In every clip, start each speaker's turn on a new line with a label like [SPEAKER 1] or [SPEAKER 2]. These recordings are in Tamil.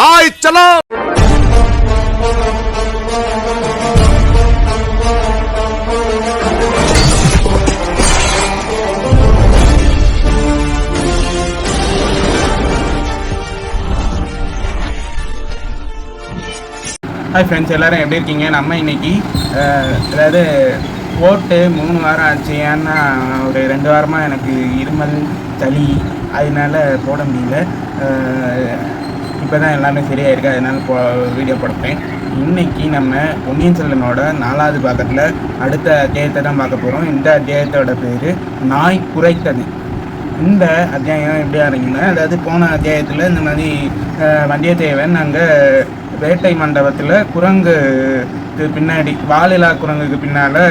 [SPEAKER 1] ஹாய் சலோ!
[SPEAKER 2] ஹாய் ஃப்ரெண்ட்ஸ் எல்லாரும் எப்படி இருக்கீங்க? நம்ம இன்னைக்கு அதாவது ஓட்டு மூணு வாரம் ஆச்சு. ஏன்னா ஒரு ரெண்டு வாரமாக எனக்கு இருமல் சளி அதனால போட முடியல. இப்போ தான் எல்லாமே சரியாயிருக்கு அதனால போ வீடியோ போடுறேன் இன்னைக்கு நம்ம பொன்னியின் செல்வனோட நாலாவது பாகத்தில் அடுத்த அத்தியாயத்தை தான் பார்க்க போகிறோம் இந்த அத்தியாயத்தோட பேர் நாய் குறைத்தது இந்த அத்தியாயம் எப்படி ஆரம்பிங்கன்னா அதாவது போன அத்தியாயத்தில் இந்த மாதிரி வந்தியத்தேவன் அங்கே வேட்டை மண்டபத்தில் குரங்கு பின்னாடி வாலிலா குரங்குக்கு பின்னால்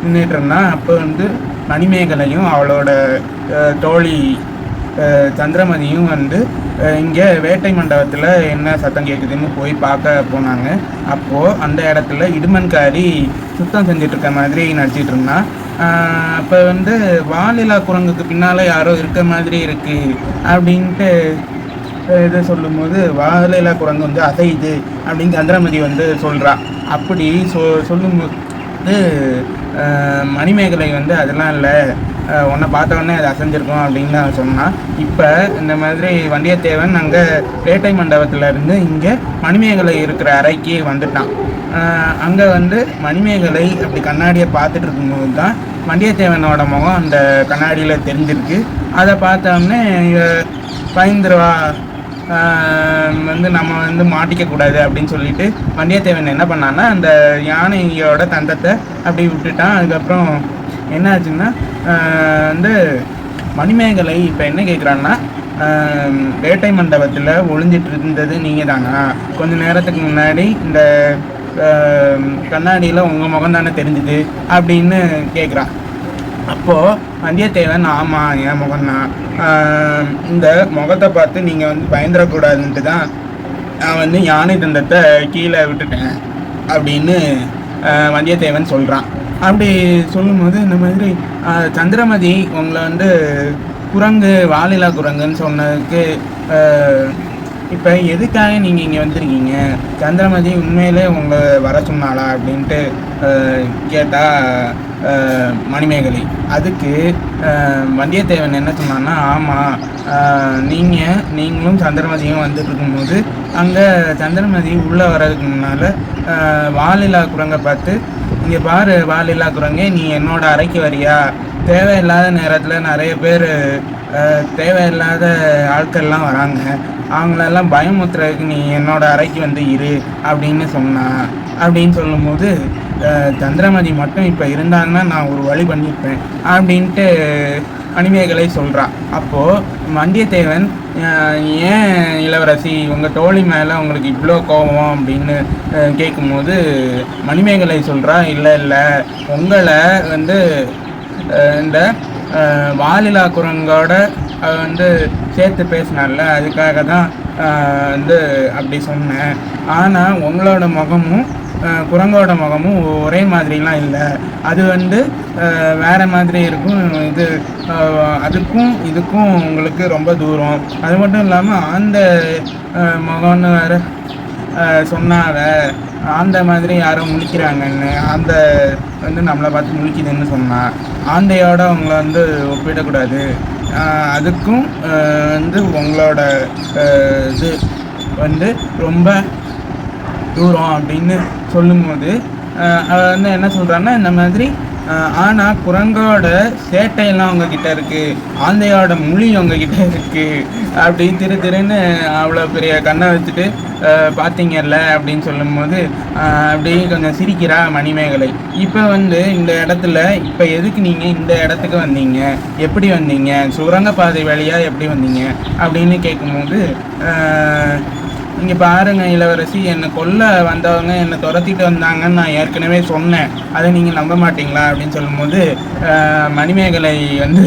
[SPEAKER 2] நின்றுட்டு இருந்தான். அப்போ வந்து மணிமேகலையும் அவளோட தோழி சந்திரமதியும் வந்து இங்கே வேட்டை மண்டபத்தில் என்ன சத்தம் கேட்குதுன்னு போய் பார்க்க போனாங்க. அப்போது அந்த இடத்துல இடுமன்காரி சுத்தம் செஞ்சிட்ருக்க மாதிரி நடிச்சிட்டு இருந்தான் அப்போ வந்து வாலிலா குரங்குக்கு பின்னால் யாரோ இருக்க மாதிரி இருக்குது அப்படின்ட்டு இதை சொல்லும்போது வாலிலா குரங்கு வந்து அசையுது அப்படின்னு சந்திரமதி வந்து சொல்கிறா அப்படி சொ சொல்லும்போது மணிமேகலை வந்து அதெல்லாம் இல்லை. உன்னை பார்த்த உடனே அது அசைஞ்சிருக்கும் அப்படின்னு நான் சொன்னான் இப்போ இந்த மாதிரி வந்தியத்தேவன் அங்கே பேட்டை மண்டபத்தில் இருந்து இங்கே மணிமேகலை இருக்கிற அறைக்கு வந்துட்டான். அங்கே வந்து மணிமேகலை அப்படி கண்ணாடியை பார்த்துட்டு இருக்கும்போது தான் வந்தியத்தேவனோட முகம் அந்த கண்ணாடியில் தெரிஞ்சிருக்கு. அதை பார்த்தோன்னே பயந்துருவா. வந்து நம்ம வந்து மாட்டிக்கக்கூடாது அப்படின்னு சொல்லிட்டு வந்தியத்தேவன் என்ன பண்ணான்னா அந்த யானையோட தந்தத்தை அப்படி விட்டுட்டான். அதுக்கப்புறம் என்ன ஆச்சுன்னா வந்து மணிமேகலை இப்போ என்ன கேட்குறான்னா வேட்டை மண்டபத்தில் ஒளிஞ்சிட்டு இருந்தது நீங்கள் தானா கொஞ்ச நேரத்துக்கு முன்னாடி இந்த கண்ணாடியில் உங்கள் முகம் தானே தெரிஞ்சுது அப்படின்னு கேட்குறான் அப்போது வந்தியத்தேவன் ஆமாம் என் முகம்தான் இந்த முகத்தை பார்த்து நீங்கள் வந்து பயந்துடக்கூடாதுன்ட்டு தான் நான் வந்து யானை தந்தத்தை கீழே விட்டுட்டேன் அப்படின்னு வந்தியத்தேவன் சொல்கிறான் அப்படி சொல்லும்போது இந்த மாதிரி சந்திரமதி உங்களை வந்து குரங்கு வாலிலா குரங்குன்னு சொன்னதுக்கு இப்போ எதுக்காக நீங்கள் இங்கே வந்திருக்கீங்க? சந்திரமதி உண்மையிலே உங்களை வர சொன்னாளா? அப்படின்ட்டு கேட்டால் மணிமேகலை. அதுக்கு வந்தியத்தேவன் என்ன சொன்னான்னா ஆமாம் நீங்கள் நீங்களும் சந்திரமதியும் வந்துட்டு இருக்கும்போது அங்கே சந்திரமதி உள்ளே வர்றதுக்கு முன்னால் வாலிலா குரங்கை பார்த்து இங்கே பாரு வாலிலா குரங்கே நீ என்னோட அறைக்கு வரியா? தேவையில்லாத நேரத்தில் நிறைய பேர் தேவையில்லாத ஆட்கள்லாம் வராங்க. அவங்களெல்லாம் பயமுத்துறதுக்கு நீ என்னோட அறைக்கு வந்து இரு அப்படின்னு சொன்னான் அப்படின்னு சொல்லும்போது சந்திரமதி மட்டும் இப்போ இருந்தாங்கன்னா நான் ஒரு வழி பண்ணியிருப்பேன் அப்படின்ட்டு மணிமேகலை சொல்கிறா அப்போது வந்தியத்தேவன் ஏன் இளவரசி உங்கள் தோழி மேலே உங்களுக்கு இவ்வளோ கோபம் அப்படின்னு கேட்கும்போது மணிமேகலை சொல்கிறா இல்லை இல்லை. உங்களை வந்து இந்த வாலிலா குரங்கோட வந்து சேர்த்து பேசினால அதுக்காக தான் வந்து அப்படி சொன்னேன். ஆனால் உங்களோட முகமும் குரங்கோட முகமும் ஒரே மாதிரிலாம் இல்லை. அது வந்து வேறு மாதிரி இருக்கும். இது அதுக்கும் இதுக்கும் உங்களுக்கு ரொம்ப தூரம். அது மட்டும் இல்லாமல் அந்த முகம்னு வேற அஹ், சொன்னாவ ஆந்த மாதிரி யாரோ முழிக்கிறாங்கன்னு அந்த வந்து நம்மளை பார்த்து முழிக்குதுன்னு சொன்னான் ஆந்தையோட அவங்கள வந்து ஒப்பிடக்கூடாது. அதுக்கும் வந்து உங்களோட இது வந்து ரொம்ப தூரம் அப்படின்னு சொல்லும்போது வந்து என்ன சொல்கிறான்னா இந்த மாதிரி ஆனால் குரங்கோட சேட்டையெல்லாம் உங்ககிட்ட இருக்குது ஆந்தையோட மொழி உங்ககிட்ட இருக்குது அப்படி திரு திருன்னு அவ்வளோ பெரிய கண்ணை வச்சுட்டு பார்த்தீங்கல்ல அப்படின்னு சொல்லும்போது அப்படியே கொஞ்சம் சிரிக்கிறா மணிமேகலை. இப்போ வந்து இந்த இடத்துல இப்போ எதுக்கு நீங்கள் இந்த இடத்துக்கு வந்தீங்க? எப்படி வந்தீங்க? சுரங்கப்பாதை வழியாக எப்படி வந்தீங்க? அப்படின்னு கேட்கும்போது இங்கே பாருங்க இளவரசி என்னை கொல்ல வந்தவங்க என்னை துரத்திட்டு வந்தாங்கன்னு நான் ஏற்கனவே சொன்னேன். அதை நீங்கள் நம்ப மாட்டீங்களா? அப்படின்னு சொல்லும்போது மணிமேகலை வந்து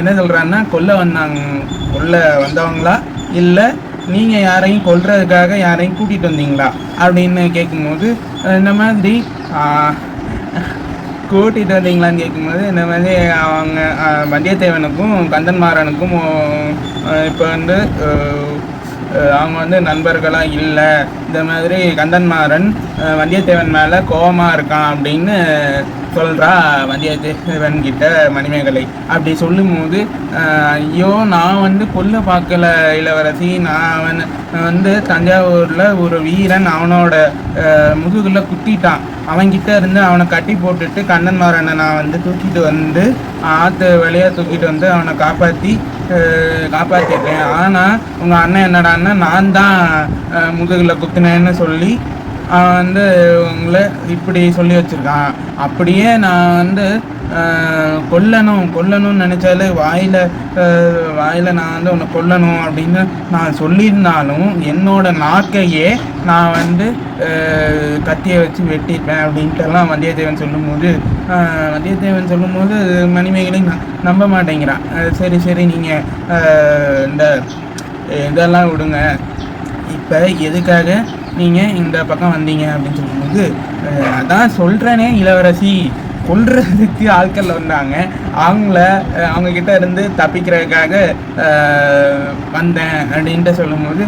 [SPEAKER 2] என்ன சொல்கிறான்னா கொல்ல வந்தாங்க கொல்ல வந்தவங்களா? இல்லை நீங்கள் யாரையும் கொல்றதுக்காக யாரையும் கூட்டிகிட்டு வந்தீங்களா? அப்படின்னு கேட்கும்போது இந்த மாதிரி? கூட்டிகிட்டு வந்தீங்களான்னு கேட்கும்போது இந்த மாதிரி? அவங்க வந்தியத்தேவனுக்கும் கந்தன்மாறனுக்கும் இப்போ வந்து அவங்க வந்து நண்பர்களாக இல்லை. இந்த மாதிரி கந்தன்மாறன் வந்தியத்தேவன் மேலே கோபமாக இருக்கான் அப்படின்னு சொல்கிறா வந்தியத்தேவன் கிட்ட மணிமேகலை. அப்படி சொல்லும்போது ஐயோ நான் வந்து கொல்ல பார்க்கல இளவரசி. நான் வந்து வந்து தஞ்சாவூரில் ஒரு வீரன். அவனோட முதுகில் குத்திட்டான். அவன்கிட்ட இருந்து அவனை கட்டி போட்டுட்டு கண்ணன்மாறனை நான் வந்து தூக்கிட்டு வந்து ஆற்று வழியாக தூக்கிட்டு வந்து அவனை காப்பாற்றி காப்பாற்றிட்டேன் ஆனால் உங்கள் அண்ணன் என்னடான்னா நான் தான் முதுகில் குத்தினேன்னு சொல்லி அவன் வந்து உங்களை இப்படி சொல்லி வச்சுருக்கான். அப்படியே நான் வந்து கொல்லணும் கொல்லணும்னு நினச்சாலே வாயில் வாயில் நான் வந்து உன்னை கொல்லணும் அப்படின்னு நான் சொல்லியிருந்தாலும் என்னோட நாக்கையே நான் வந்து கத்தியை வச்சு வெட்டிப்பேன் அப்படின்ட்டுலாம் வந்தியத்தேவன் சொல்லும்போது வந்தியத்தேவன் சொல்லும்போது மணிமேகலை ந- நம்ப மாட்டேங்கிறான். சரி சரி நீங்கள் இந்த இதெல்லாம் விடுங்க. இப்போ எதுக்காக நீங்கள் இந்த பக்கம் வந்தீங்க அப்படின்னு சொல்லும்போது அதான் சொல்கிறேனே இளவரசி. கொல்றதுக்கு ஆட்கள் வந்தாங்க. அவங்கள அவங்கக்கிட்ட அவங்க கிட்ட இருந்து தப்பிக்கிறதுக்காக வந்தேன் அப்படின்ட்டு சொல்லும்போது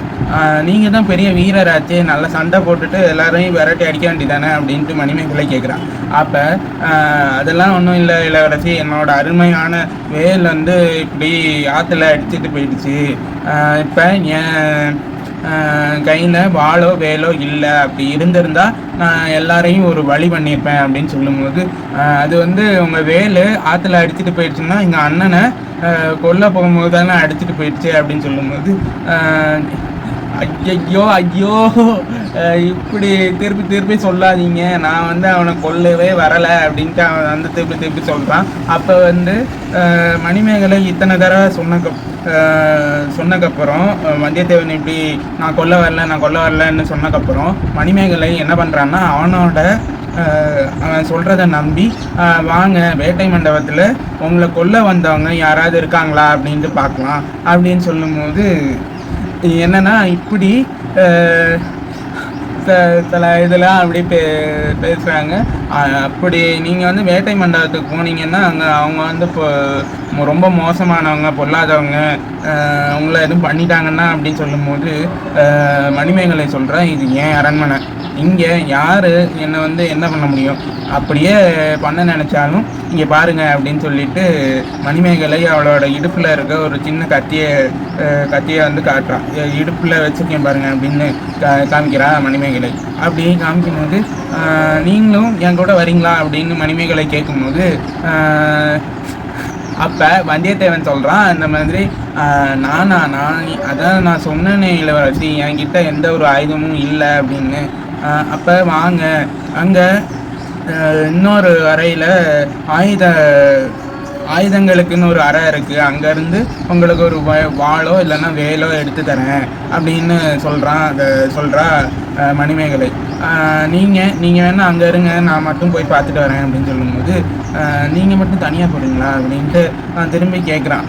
[SPEAKER 2] நீங்கள் தான் பெரிய வீரராச்சு நல்லா சண்டை போட்டுட்டு எல்லாரையும் விரட்டி அடிக்க வேண்டியதானே? அப்படின்ட்டு மணிமேகலை கேட்குறான் அப்போ அதெல்லாம் ஒன்றும் இல்லை இளவரசி. என்னோட அருமையான வேல் வந்து இப்படி ஆற்றுல அடிச்சிட்டு போயிடுச்சு. இப்போ என் கையில் வாளோ வேலோ இல்லை. அப்படி இருந்திருந்தால் நான் எல்லாரையும் ஒரு வழி பண்ணியிருப்பேன் அப்படின்னு சொல்லும்போது அது வந்து உங்கள் வேலு ஆற்றுல அடிச்சிட்டு போயிடுச்சுன்னா எங்கள் அண்ணனை கொல்ல போகும்போது தானே அடிச்சிட்டு போயிடுச்சு அப்படின்னு சொல்லும்போது ஐயோ. ஐயோ இப்படி திருப்பி திருப்பி சொல்லாதீங்க. நான் வந்து அவனை கொல்லவே வரலை அப்படின்ட்டு அவன் வந்து திருப்பி திருப்பி சொல்கிறான் அப்போ வந்து மணிமேகலை இத்தனை தடவை சொன்னக்கு சொன்னக்கப்புறம் வந்தியத்தேவன் இப்படி நான் கொல்ல வரல நான் கொல்ல வரலன்னு சொன்னக்கப்புறம் மணிமேகலை என்ன பண்ணுறான்னா அவனோட அவன் சொல்கிறத நம்பி வாங்க வேட்டை மண்டபத்தில் உங்களை கொல்ல வந்தவங்க யாராவது இருக்காங்களா? அப்படின்ட்டு பார்க்கலாம். அப்படின்னு சொல்லும்போது என்னன்னா இப்படி ச- சில இதெல்லாம் அப்படி பே பேசுகிறாங்க அப்படி நீங்கள் வந்து வேட்டை மண்டபத்துக்கு போனீங்கன்னா அங்கே அவங்க வந்து இப்போ ரொம்ப மோசமானவங்க பொல்லாதவங்க உங்களை எதுவும் பண்ணிட்டாங்கன்னா அப்படின்னு சொல்லும்போது மணிமேகலை சொல்கிறேன் இது ஏன் அரண்மனை? இங்கே யார் என்னை வந்து என்ன பண்ண முடியும்? அப்படியே பண்ண நினச்சாலும் இங்கே பாருங்க அப்படின்னு சொல்லிட்டு மணிமேகலை அவளோட இடுப்பில் இருக்க ஒரு சின்ன கத்தியை கத்தியை வந்து காட்டுறான் இடுப்பில் வச்சுருக்கேன் பாருங்கள் அப்படின்னு கா காமிக்கிறா மணிமேகலை. அப்படி காமிக்கும்போது நீங்களும் என் கூட வரீங்களா? அப்படின்னு மணிமேகலை கேட்கும்போது அப்போ வந்தியத்தேவன் சொல்கிறான் இந்த மாதிரி நானா நான் அதான் நான் சொன்னேனே இளவரசி என்கிட்ட எந்த ஒரு ஆயுதமும் இல்லை அப்படின்னு. அப்போ வாங்க. அங்கே இன்னொரு அறையில் ஆயுத ஆயுதங்களுக்குன்னு ஒரு அறை இருக்குது அங்கேருந்து உங்களுக்கு ஒரு வ- வாளோ இல்லைன்னா வேலோ எடுத்து தரேன் அப்படின்னு சொல்கிறான் அதை சொல்கிறா மணிமேகலை. நீங்கள் நீங்கள் வேணால் அங்கே இருங்க நான் மட்டும் போய் பார்த்துட்டு வரேன் அப்படின்னு சொல்லும்போது நீங்கள் மட்டும் தனியாக போடுங்களா அப்படின்ட்டு நான் திரும்பி கேட்குறான்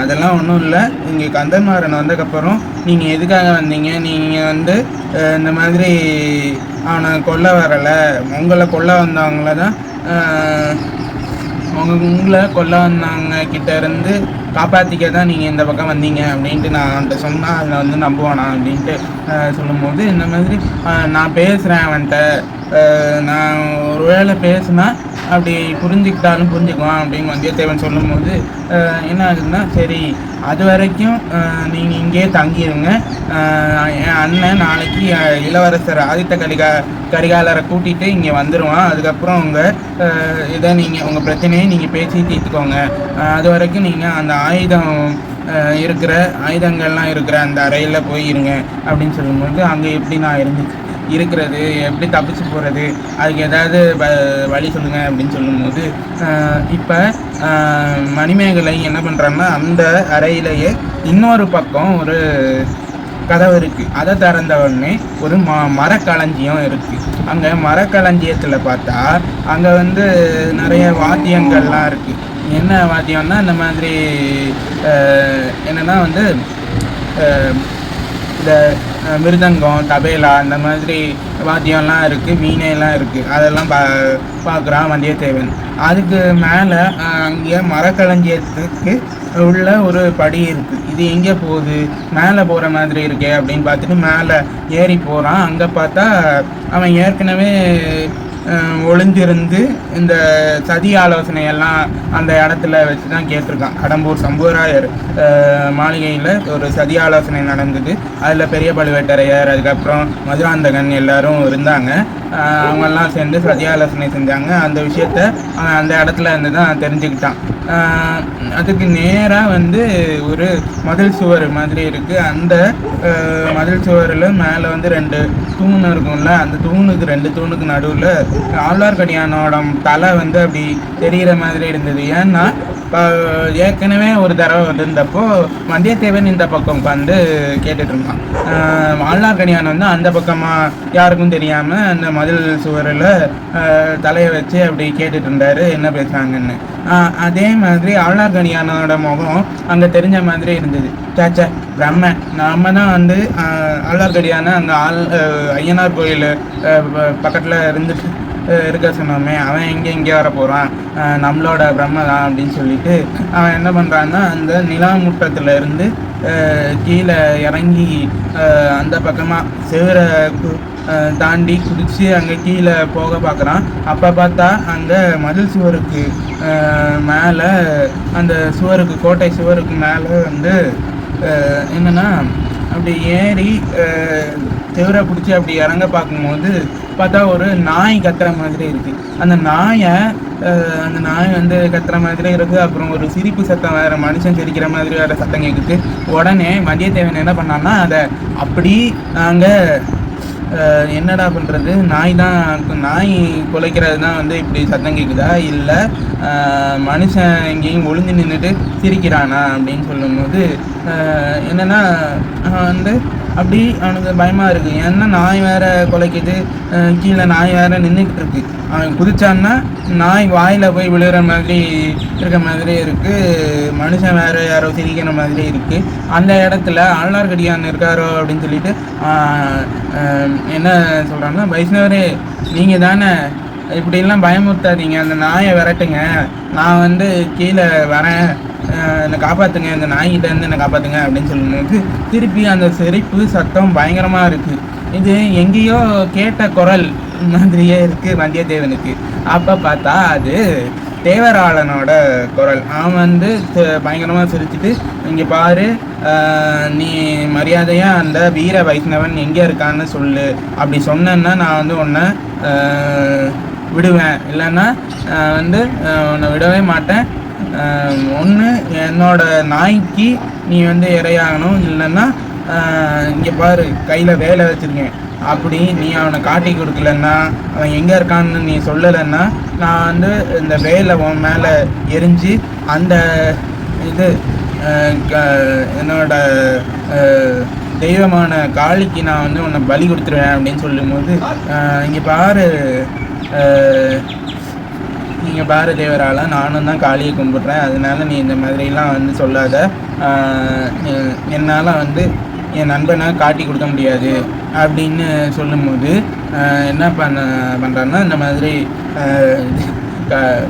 [SPEAKER 2] அதெல்லாம் ஒன்றும் இல்லை. இங்கே கந்தன்மாரன் வந்ததுக்கப்புறம் நீங்கள் எதுக்காக வந்தீங்க? நீங்கள் வந்து இந்த மாதிரி அவனை கொல்ல வரலை. உங்களை கொல்ல வந்தவங்கள தான் அவங்க உங்களை கொல்ல வந்தவங்க கிட்டேருந்து காப்பாற்றிக்க தான் நீங்கள் இந்த பக்கம் வந்தீங்க அப்படின்ட்டு நான் அவன்கிட்ட சொன்னால் அதில் வந்து நம்புவானா? அப்படின்ட்டு சொல்லும்போது இந்த மாதிரி நான் பேசுகிறேன் அவன்கிட்ட. நான் நான் ஒருவேளை பேசுனா அப்படி புரிஞ்சுக்கிட்டாலும் புரிஞ்சுக்குவான் அப்படின்னு வந்தியத்தேவன் சொல்லும்போது என்ன ஆகுதுன்னா சரி அது வரைக்கும் நீங்கள் இங்கேயே தங்கிடுங்க என் அண்ணன் நாளைக்கு இளவரசர் ஆதித்த கரிகா கரிகாலரை கூட்டிகிட்டு இங்கே வந்துடுவான் அதுக்கப்புறம் உங்கள் இதை நீங்கள் உங்கள் பிரச்சனையை நீங்கள் பேசி தீர்த்துக்கோங்க. அது வரைக்கும் நீங்கள் அந்த ஆயுதம் இருக்கிற ஆயுதங்கள்லாம் இருக்கிற அந்த அறையில் போயிருங்க. அப்படின்னு சொல்லும்போது அங்கே எப்படி நான் இருந்துச்சு. இருக்கிறது எப்படி தப்பிச்சு போகிறது அதுக்கு ஏதாவது வ- வழி சொல்லுங்கள் அப்படின்னு சொல்லும்போது இப்போ மணிமேகலை என்ன பண்ணுறாங்கன்னா அந்த அறையிலேயே இன்னொரு பக்கம் ஒரு கதவு இருக்குது அதை திறந்த உடனே ஒரு ம மரக்களஞ்சியம் இருக்குது அங்கே மரக்களஞ்சியத்தில் பார்த்தா அங்கே வந்து நிறைய வாத்தியங்கள்லாம் இருக்குது என்ன வாத்தியம்னா இந்த மாதிரி என்னென்னா வந்து இந்த மிருதங்கம் தபேலா இந்த மாதிரி வாத்தியம்லாம் இருக்குது வீணையெல்லாம் இருக்குது அதெல்லாம் பா பார்க்குறான் வந்தியத்தேவன். அதுக்கு மேலே அங்கே மரக்களஞ்சியத்துக்கு உள்ள ஒரு படி இருக்குது இது எங்கே போகுது? மேலே போகிற மாதிரி இருக்கே அப்படின்னு பார்த்துட்டு மேலே ஏறி போகிறான் அங்கே பார்த்தா அவன் ஏற்கனவே ஒளிஞ்சிருந்து இந்த சதி ஆலோசனை எல்லாம் அந்த இடத்துல வச்சு தான் கேட்டிருக்கான். கடம்பூர் சம்புவராயர் மாளிகையில் ஒரு சதி ஆலோசனை நடந்தது. அதில் பெரிய பழுவேட்டரையர் அதுக்கப்புறம் மதுராந்தகன் எல்லாரும் இருந்தாங்க. அவங்கெல்லாம் சேர்ந்து சதி ஆலோசனை செஞ்சாங்க. அந்த விஷயத்த அந்த இடத்துல இருந்து தான் தெரிஞ்சுக்கிட்டான் அதுக்கு நேராக வந்து ஒரு மதில் சுவர் மாதிரி இருக்குது அந்த மதில் சுவரில் மேலே வந்து ரெண்டு தூண் இருக்கும்ல அந்த தூணுக்கு ரெண்டு தூணுக்கு நடுவில் ஆழ்வார்க்கடியானோட தலை வந்து அப்படி தெரிகிற மாதிரி இருந்தது. ஏன்னா இப்போ ஏற்கனவே ஒரு தடவை வந்திருந்தப்போ வந்தியத்தேவன் இந்த பக்கம் உட்காந்து கேட்டுட்டு இருந்தான் ஆழ்வார்க்கடியான் வந்து அந்த பக்கமாக யாருக்கும் தெரியாமல் அந்த மதில் சுவரில் தலையை வச்சு அப்படி கேட்டுட்டு இருந்தாரு என்ன பேசுகிறாங்கன்னு அதே மாதிரி ஆழ்வார்க்கடியானோட முகம் அங்கே தெரிஞ்ச மாதிரி இருந்தது. சாச்சா பிரம்ம. நாம தான் வந்து ஆழ்வார்க்கடியான அங்கே ஆள் ஐயனார் கோயில் பக்கத்தில் இருந்துட்டு இருக்க சொன்னோமே அவன் எங்கே இங்கே வர போகிறான் நம்மளோட பிரம்ம தான் அப்படின்னு சொல்லிட்டு அவன் என்ன பண்ணுறான்னா அந்த நிலாமுட்டத்தில் இருந்து கீழே இறங்கி அந்த பக்கமாக சிவரை தாண்டி குதித்து அங்கே கீழே போக பார்க்குறான் அப்போ பார்த்தா அங்கே மதில் சுவருக்கு மேலே அந்த சுவருக்கு கோட்டை சுவருக்கு மேலே வந்து என்னென்னா அப்படி ஏறி தேவரை பிடிச்சி அப்படி இறங்க பார்க்கும்போது பார்த்தா ஒரு நாய் கத்துற மாதிரி இருக்கு. அந்த நாயை அந்த நாய் வந்து கத்துற மாதிரி இருக்கு. அப்புறம் ஒரு சிரிப்பு சத்தம் வேற மனுஷன் சிரிக்கிற மாதிரி வேற சத்தம் கேட்குது உடனே வந்தியத்தேவன் என்ன பண்ணான்னா அதை அப்படி நாங்கள் என்னடா பண்ணுறது நாய் தான் நாய் குலைக்கிறது தான் வந்து இப்படி சத்தம் கேட்குதா இல்லை மனுஷன் எங்கேயும் ஒளிஞ்சு நின்றுட்டு சிரிக்கிறானா? அப்படின்னு சொல்லும்போது என்னென்னா வந்து அப்படி அவனுக்கு பயமாக இருக்குது ஏன்னா நாய் வேறு குலைக்குது. கீழே நாய் வேறு நின்றுக்கிட்டு இருக்கு. அவன் குதிச்சான்னா நாய் வாயில் போய் விழுகிற மாதிரி இருக்கிற மாதிரி இருக்குது மனுஷன் வேறு யாரோ சிரிக்கிற மாதிரி இருக்குது அந்த இடத்துல ஆழ்வார்க்கடியான் இருக்காரோ அப்படின்னு சொல்லிட்டு என்ன சொல்கிறாங்கன்னா வைஷ்ணவரே நீங்கள் தானே இப்படிலாம் பயமுறுத்தாதீங்க. அந்த நாயை விரட்டுங்க. நான் வந்து கீழே வரேன். என்னை காப்பாற்றுங்க இந்த நாய்கிட்ட இருந்து என்னை காப்பாற்றுங்க அப்படின்னு சொல்லும்போது திருப்பி அந்த சிரிப்பு சத்தம் பயங்கரமாக இருக்குது இது எங்கேயோ கேட்ட குரல் மாதிரியே இருக்குது வந்தியத்தேவனுக்கு. அப்போ பார்த்தா அது தேவராளனோட குரல். அவன் வந்து பயங்கரமாக சிரிச்சுட்டு இங்கே பாரு நீ மரியாதையாக அந்த வீர வைஷ்ணவன் எங்கே இருக்கான்னு சொல்லு. அப்படி சொன்னேன்னா நான் வந்து உன்னை விடுவேன். இல்லைன்னா வந்து உன்னை விடவே மாட்டேன். ஒன்று என்னோட நாய்க்கு நீ வந்து இரையாகணும் இல்லைன்னா இங்கே பாரு கையில் வேலை வச்சுருக்கேன். அப்படி நீ அவனை காட்டி கொடுக்கலன்னா அவன் எங்கே இருக்கான்னு நீ சொல்லலைன்னா நான் வந்து இந்த வேலை உன் மேலே எரிஞ்சு அந்த இது க- என்னோட தெய்வமான காளிக்கு நான் வந்து உன்னை பலி கொடுத்துருவேன் அப்படின்னு சொல்லும்போது இங்கே பாரு நீங்கள் பாரதேவரால் நானும் தான் காளியை கும்பிட்றேன். அதனால நீ இந்த மாதிரிலாம் வந்து சொல்லாத. என்னால் வந்து என் நண்பனை காட்டி கொடுக்க முடியாது அப்படின்னு சொல்லும்போது என்ன பண்ண பண்ணுறான்னா இந்த மாதிரி க-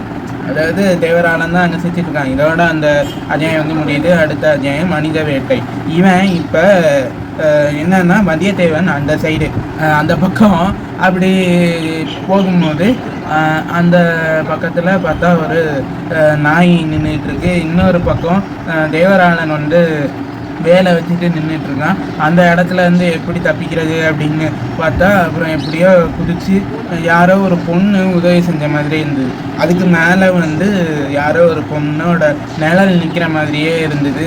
[SPEAKER 2] அதாவது தேவராலம் தான் அங்கே செஞ்சுட்டு இருக்கான். இதோட அந்த அத்தியாயம் வந்து முடியுது. அடுத்த அத்தியாயம் மனித வேட்டை. இவன் இப்போ என்னன்னா வந்தியத்தேவன் அந்த சைடு அந்த பக்கம் அப்படி போகும்போது அந்த பக்கத்தில் பார்த்தா ஒரு நாய் நின்றுட்டுருக்கு இன்னொரு பக்கம் தேவராளன் வந்து வேலை வச்சுட்டு நின்றுட்டு இருக்கான் அந்த இடத்துல இருந்து எப்படி தப்பிக்கிறது அப்படின்னு பார்த்தா அப்புறம் எப்படியோ குதிச்சு யாரோ ஒரு பொண்ணு உதவி செஞ்ச மாதிரி இருந்தது. அதுக்கு மேலே வந்து யாரோ ஒரு பொண்ணோட நிழல் நிற்கிற மாதிரியே இருந்தது.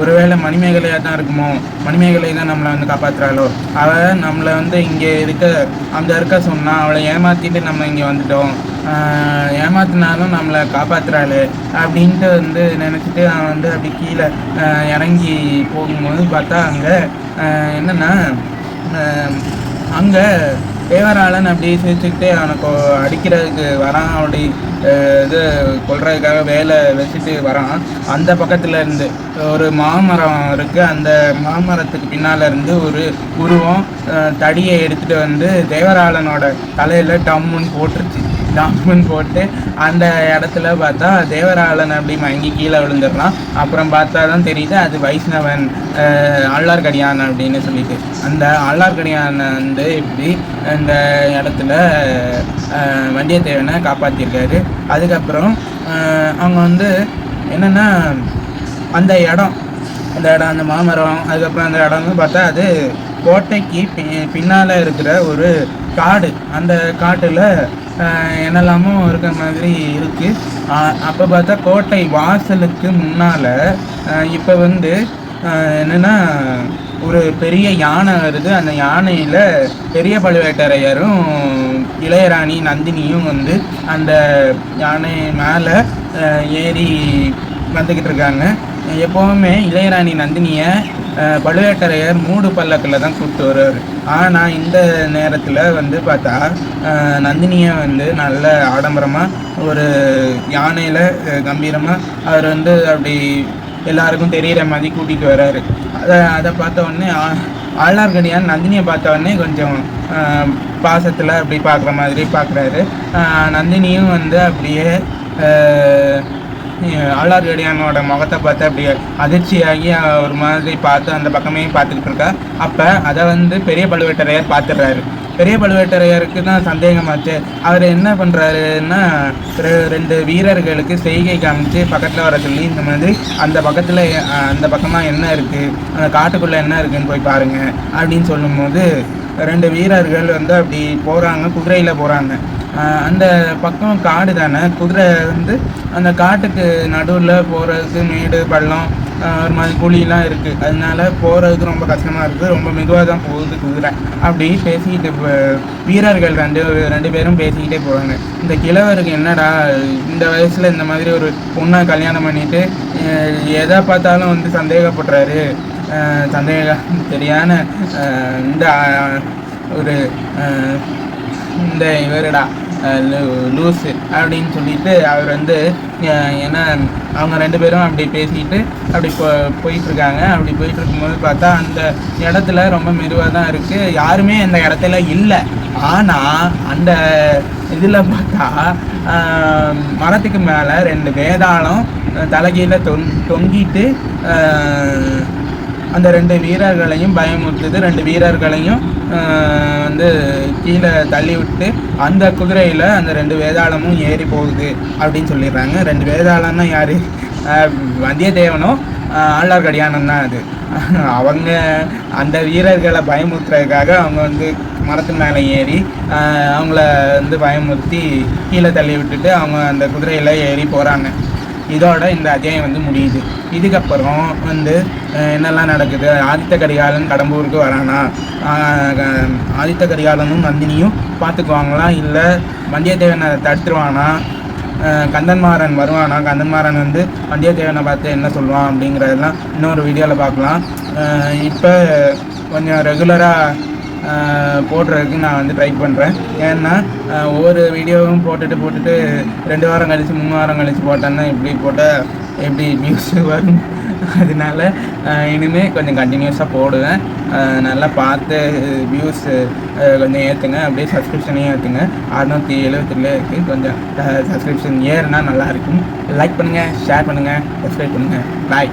[SPEAKER 2] ஒருவேளை மணிமேகலையாக தான் இருக்குமோ? மணிமேகலை தான் நம்மளை வந்து காப்பாற்றுறாளோ அவள் நம்மளை வந்து இங்கே இருக்க அங்கே இருக்க சொன்னால் அவளை ஏமாற்றிட்டு நம்ம இங்கே வந்துட்டோம். ஏமாத்தினாலும் நம்மளை காப்பாற்றுறாள் அப்படின்ட்டு வந்து நினச்சிட்டு அவன் வந்து அப்படி கீழே இறங்கி போகும்போது பார்த்தா அங்கே என்னென்னா அங்கே தேவராளன் அப்படி சிரிச்சுக்கிட்டே அவனை அடிக்கிறதுக்கு வரான். அப்படி இது கொள்றதுக்காக வேலை வச்சுட்டு வரான். அந்த பக்கத்துல இருந்து ஒரு மாமரம் இருக்கு. அந்த மாமரத்துக்கு பின்னால இருந்து ஒரு உருவம் தடியை எடுத்துட்டு வந்து தேவராளனோட தலையில டம்முன்னு போட்டுருச்சு. டாக்குமெண்ட் போட்டு அந்த இடத்துல பார்த்தா தேவராளன் அப்படி மயங்கி கீழே விழுந்துடுறான். அப்புறம் பார்த்தா தான் தெரியுது அது வைஷ்ணவன் ஆழ்வார்க்கடியான் அப்படின்னு சொல்லிட்டு. அந்த ஆழ்வார்க்கடியான் வந்து இப்படி அந்த இடத்துல வண்டியத்தேவனை வந்தியத்தேவனை காப்பாற்றிருக்காரு அதுக்கப்புறம் அவங்க வந்து என்னென்னா அந்த இடம் அந்த இடம் அந்த மாமரம் அதுக்கப்புறம் அந்த இடம்னு பார்த்தா அது கோட்டைக்கு பி பின்னால் இருக்கிற ஒரு காடு. அந்த காட்டில் என்னெல்லாமோ இருக்கிற மாதிரி இருக்குது அப்போ பார்த்தா கோட்டை வாசலுக்கு முன்னால் இப்போ வந்து என்னென்னா ஒரு பெரிய யானை வருது. அந்த யானையில் பெரிய பழுவேட்டரையரும் இளையராணி நந்தினியும் வந்து அந்த யானை மேலே ஏறி வந்துக்கிட்டு இருக்காங்க. எப்போவுமே இளையராணி நந்தினியை பழுவேட்டரையர் மூடு பல்லக்கில் தான் கூப்பிட்டு வருவார். ஆனால் இந்த நேரத்தில் வந்து பார்த்தா நந்தினியை வந்து நல்ல ஆடம்பரமாக ஒரு யானையில் கம்பீரமாக அவர் வந்து அப்படி எல்லாருக்கும் தெரிகிற மாதிரி கூட்டிகிட்டு வர்றாரு அதை அதை பார்த்த உடனே ஆ- ஆழ்வார்க்கடியான் நந்தினியை பார்த்த உடனே கொஞ்சம் பாசத்தில் அப்படி பார்க்குற மாதிரி பார்க்குறாரு. நந்தினியும் வந்து அப்படியே ஆழ்வார் அடியானோட முகத்தை பார்த்து அப்படியே அதிர்ச்சியாகி ஒரு மாதிரி பார்த்து அந்த பக்கமே பார்த்துக்கிட்டு இருக்கா. அப்போ அதை வந்து பெரிய பழுவேட்டரையர் பார்த்துடுறாரு. பெரிய பழுவேட்டரையருக்கு தான் சந்தேகமாச்சு. அவர் என்ன பண்ணுறாருன்னா ரெண்டு வீரர்களுக்கு செய்கை காமிச்சு பக்கத்தில் வர சொல்லி இந்த மாதிரி அந்த பக்கத்தில் அந்த பக்கமாக என்ன இருக்குது அந்த காட்டுக்குள்ளே என்ன இருக்குதுன்னு போய் பாருங்கள் அப்படின்னு சொல்லும்போது ரெண்டு வீரர்கள் வந்து அப்படி போகிறாங்க குதிரையில் போகிறாங்க அந்த பக்கம் காடு தானே? குதிரை வந்து அந்த காட்டுக்கு நடுவில் போகிறதுக்கு மேடு பள்ளம் ஒரு மாதிரி குழியெலாம் இருக்குது அதனால போகிறதுக்கு ரொம்ப கஷ்டமாக இருக்குது ரொம்ப மெதுவாக தான் போகுது குதிரை. அப்படி பேசிக்கிட்டு வீரர்கள் ரெண்டு ரெண்டு பேரும் பேசிக்கிட்டே போகிறாங்க இந்த கிழவருக்கு என்னடா இந்த வயசில் இந்த மாதிரி ஒரு பொண்ணை கல்யாணம் பண்ணிட்டு எதை பார்த்தாலும் வந்து சந்தேகப்படுறாரு? சந்தேக தெரியான இந்த ஒரு இந்த இவருடா லூ- லூசு அப்படின்னு சொல்லிட்டு அவர் வந்து ஏன்னா அவங்க ரெண்டு பேரும் அப்படி பேசிக்கிட்டு அப்படி போ போயிட்டுருக்காங்க. அப்படி போயிட்டு இருக்கும்போது பார்த்தா அந்த இடத்துல ரொம்ப மெதுவாக தான் இருக்குது யாருமே அந்த இடத்துல இல்லை. ஆனால் அந்த இதில் பார்த்தா மரத்துக்கு மேலே ரெண்டு வேதாளம் தலைகீழ தொங் தொங்கிட்டு அந்த ரெண்டு வீரர்களையும் பயமுறுத்துது ரெண்டு வீரர்களையும் வந்து கீழே தள்ளி விட்டு அந்த குதிரையில் அந்த ரெண்டு வேதாளமும் ஏறி போகுது அப்படின்னு சொல்லிடுறாங்க. ரெண்டு வேதாளம்னா யார்? வந்தியத்தேவனும் ஆழ்வார்க்கடியானம் தான் அது. அவங்க அந்த வீரர்களை பயமுறுத்துறதுக்காக அவங்க வந்து மரத்து மேலே ஏறி அவங்கள வந்து பயமுறுத்தி கீழே தள்ளி விட்டுட்டு அவங்க அந்த குதிரையில் ஏறி போகிறாங்க இதோட இந்த அத்தியாயம் வந்து முடியுது. இதுக்கப்புறம் வந்து என்னெல்லாம் நடக்குது? ஆதித்த கரிகாலன் கடம்பூருக்கு வரானா? க- ஆதித்த கரிகாலனும் நந்தினியும் பார்த்துக்குவாங்களா? இல்லை வந்தியத்தேவனை தடுத்துருவானா? கந்தன்மாறன் வருவானா? கந்தன்மாறன் வந்து வந்தியத்தேவனை பார்த்து என்ன சொல்லுவான் அப்படிங்கிறதெல்லாம் இன்னொரு வீடியோவில் பார்க்கலாம். இப்போ கொஞ்சம் ரெகுலராக போடுறதுக்கு நான் வந்து ட்ரை பண்ணுறேன் ஏன்னா ஒவ்வொரு வீடியோவும் போட்டுட்டு போட்டுட்டு ரெண்டு வாரம் கழித்து மூணு வாரம் கழித்து போட்டேன்னா இப்படி போட்டால் எப்படி நியூஸ் வரும்? அதனால இனிமேல் கொஞ்சம் கண்டினியூஸாக போடுவேன். நல்லா பார்த்து வியூஸ் கொஞ்சம் ஏற்றுங்க அப்படியே சப்ஸ்கிரிப்ஷனையும் ஏற்றுங்க அறுநூற்றி எழுபத்துல இருக்குது கொஞ்சம் சப்ஸ்கிரிப்ஷன் ஏறுனா நல்லாயிருக்கும் லைக் பண்ணுங்கள் ஷேர் பண்ணுங்கள் சப்ஸ்கிரைப் பண்ணுங்கள் பாய்